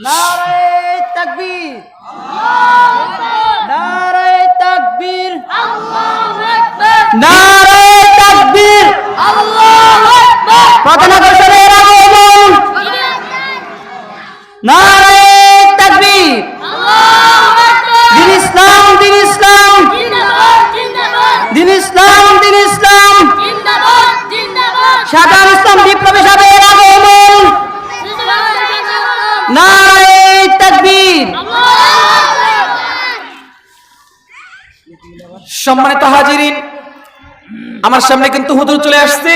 নারে তাকবীর। নারে তাকবীর। নারে তাকবীর। প্রধান আকর্ষণের আগমন সম্মানিত হাজিরিন, আমার সামনে কিন্তু হুজুর চলে আসছে।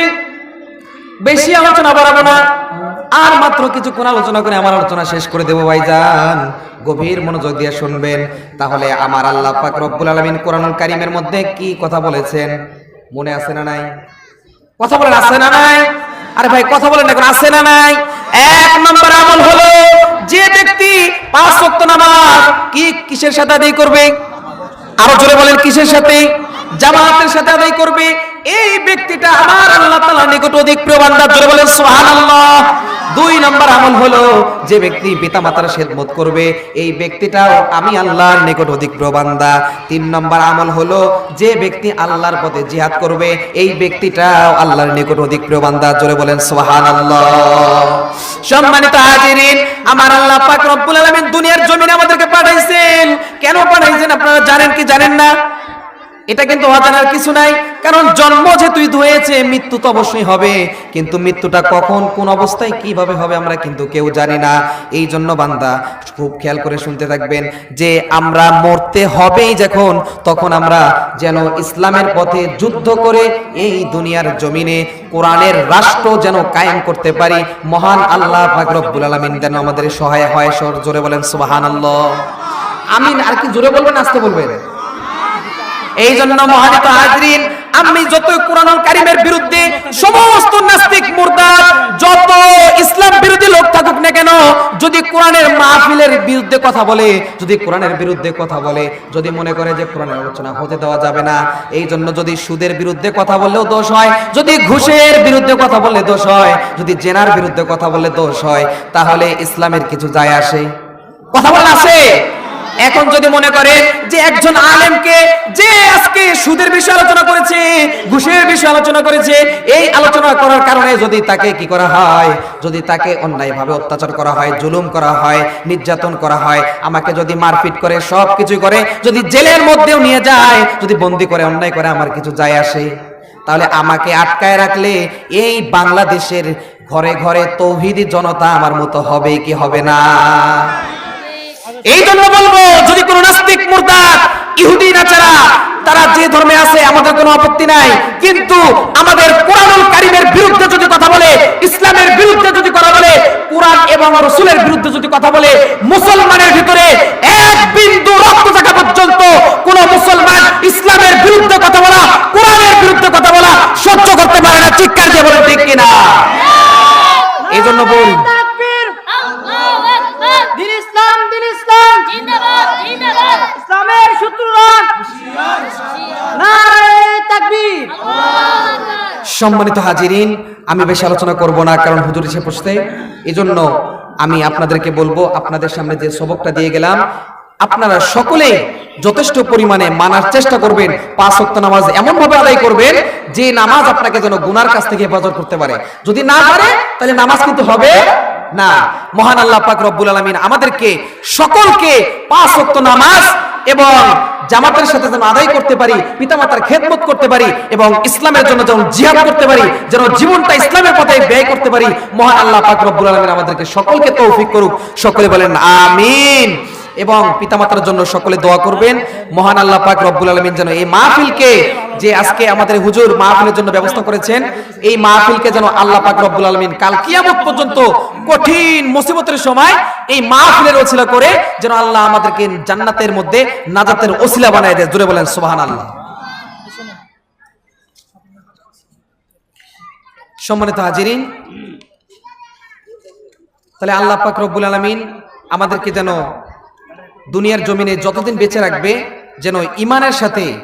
বেশি আলোচনা বাড়াবো না, আর মাত্র কিছুক্ষণ আলোচনা করে আমার আলোচনা শেষ করে দেবো ভাইজান। গভীর মনোযোগ দিয়ে শুনবেন। তাহলে আমার আল্লাহ পাক রব্বুল আলামিন কোরআনুল কারিমের মধ্যে কি কথা বলেছেন? মনে আছে না নাই? কথা বলেন আছে না নাই? আরে ভাই, কথা বলেন এখন আছে না নাই? এক নম্বর আমল হলো, যে ব্যক্তি পাঁচ ওয়াক্ত নামাজ কি কিসের সাথে আদায় করবে? আরও জোরে বলেন, কিসের সাথে? জামাতের সাথে আদায় করবে। এই ব্যক্তিটা আমার আল্লাহ তাআলা নিকট অধিক প্রিয় বান্দা। জোরে বলেন, সুবহানাল্লাহ। দুই নম্বর আমল হলো, যে ব্যক্তি পিতামাতার খেদমত করবে, এই ব্যক্তিটাও আমি আল্লাহর নিকট অধিক প্রিয় বান্দা। তিন নম্বর আমল হলো, যে ব্যক্তি আল্লাহর পথে জিহাদ করবে, এই ব্যক্তিটাও আল্লাহর নিকট অধিক প্রিয় বান্দা। জোরে বলেন, সুবহানাল্লাহ। সম্মানিত হাজিরিন, আমার আল্লাহ পাক রব্বুল আলামিন দুনিয়ার জমিনে আমাদেরকে কেন পাঠাইছেন আপনারা জানেন কি জানেন না? এটা কিন্তু অজানার কিছু নাই। কারণ জন্ম যেহেতু হয়েছে মৃত্যু তো অবশ্যই হবে। কিন্তু মৃত্যুটা কখন, কোন অবস্থায়, কীভাবে হবে আমরা কিন্তু কেউ জানি না। এই জন্য বান্দা, খুব খেয়াল করে শুনতে থাকবেন যে আমরা মরতে হবেই যখন, তখন আমরা যেন ইসলামের পথে যুদ্ধ করে এই দুনিয়ার জমিনে, কোরআনের রাষ্ট্র যেন কায়েম করতে পারি। মহান আল্লাহ পাক রব্বুল আলামিন যেন আমাদের সহায় হয়। সর জোরে বলেন, সুবহানাল্লাহ। আমিন, আর কি জোরে বলবেন, আসতে বলবেন? এই জন্য মহানিত হাজরিন, আমি যত কোরআনুল কারিমের বিরুদ্ধে সমস্ত নাস্তিক, মুরদাদ, যত ইসলাম বিরোধী লোক থাকুক না কেন, যদি কোরআনের মাহফিলের বিরুদ্ধে কথা বলে, যদি কোরআনের বিরুদ্ধে কথা বলে, যদি মনে করে যে কোরআনের আলোচনা হতে দেওয়া যাবে না এই জন্য যদি সুদের বিরুদ্ধে কথা বললেও দোষ হয়, যদি ঘুষের বিরুদ্ধে কথা বললে দোষ হয়, যদি জেনার বিরুদ্ধে কথা বললে দোষ হয়, তাহলে ইসলামের কিছু যায় আসে। কথা বলেন আছে এখন যদি মনে করে যে একজন আলেমকে যে আজকে সুদের বিষয়ে আলোচনা করেছে, ঘুষের বিষয়ে আলোচনা করেছে, এই আলোচনা করার কারণে যদি তাকে কি করা হয়, যদি তাকে অন্যায়ভাবে অত্যাচার করা হয়, জুলুম করা হয়, নির্যাতন করা হয়, আমাকে যদি মারপিট করে সব কিছু করে, যদি জেলের মধ্যেও নিয়ে যায়, যদি বন্দি করে, অন্যায় করে, আমার কিছু যায় আসে? তাহলে আমাকে আটকায় রাখলে এই বাংলাদেশের ঘরে ঘরে তৌহিদি জনতা আমার মতো হবে কি হবে না? এই জন্য বলব যদি কোন নাস্তিক মুরতাদ ইহুদি নাচারা তারা যে ধর্মে আছে আমাদের কোনো আপত্তি নাই। কিন্তু আমাদের কোরআনুল কারিমের বিরুদ্ধে যদি কথা বলে ইসলামের বিরুদ্ধে যদি কথা বলে কোরআন এবং রসুলের বিরুদ্ধে যদি কথা বলে মুসলমানের ভিতরে এক বিন্দু রক্ত থাকা পর্যন্ত কোন মুসলমান ইসলামের বিরুদ্ধে কথা বলা কোরআনের বিরুদ্ধে কথা বলা সহ্য করতে পারে না। চিৎকার দিয়ে বলে ঠিক কিনা? এই জন্য বল দিন ইসলাম দিন ইসলামের শত্রুরা। সম্মানিত হাজিরিন আমি বেশি আলোচনা করব না কারণ হুজুর এসে পড়তে এই জন্য আমি আপনাদেরকে বলব আপনাদের সামনে যে সবকটা দিয়ে গেলাম আপনারা সকলে যথেষ্ট পরিমাণে মানার চেষ্টা করবেন পাঁচ ওয়াক্ত নামাজ এমন ভাবে আদায় করবেন যে নামাজ আপনাকে যেন গুনার কাছ থেকে হেফাজত করতে পারে। যদি না পারে তাহলে নামাজ কিন্তু হবে না। মহান আল্লাহ পাক রব্বুল আলামিন আমাদেরকে সকলকে পাঁচ ওয়াক্ত নামাজ এবং জামাতের সাথে যেন আদায় করতে পারি, পিতামাতার খেদমত করতে পারি এবং ইসলামের জন্য যেন জিহাদ করতে পারি, যেন জীবনটা ইসলামের পথে ব্যয় করতে পারি, মহান আল্লাহ পাক রব্বুল আলামিন আমাদেরকে সকলকে তৌফিক করুক। সকলে বলেন, আমিন। এবং পিতামাতার জন্য সকলে দোয়া করবেন। মহান আল্লাহ পাক রব্বুল আলামিন যেন এই মাহফিলকে যে আজকে আমাদের হুজুর মাহফিলের জন্য ব্যবস্থা করেছেন, এই মাহফিলকে যেন আল্লাহ পাক রব্বুল আলামিন কাল কিয়ামত পর্যন্ত কঠিন মুসিবতের সময় এই মাহফিলের ওসিলা করে যেন আল্লাহ আমাদেরকে জান্নাতের মধ্যে নাজাতের ওসিলা বানায় দেয় জুড়ে বলেন, সুবহানাল্লাহ। সম্মানিত হাজিরিন, তাহলে আল্লাহ পাক রব্বুল আলামিন আমাদেরকে যেন দুনিয়ার জমিনে যতদিন বেঁচে রাখবে, যেন ইমানের সাথে,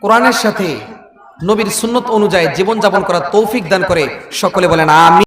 কোরআনের সাথে, নবীর সুন্নত অনুযায়ী জীবনযাপন করার তৌফিক দান করে সকলে বলেন আমি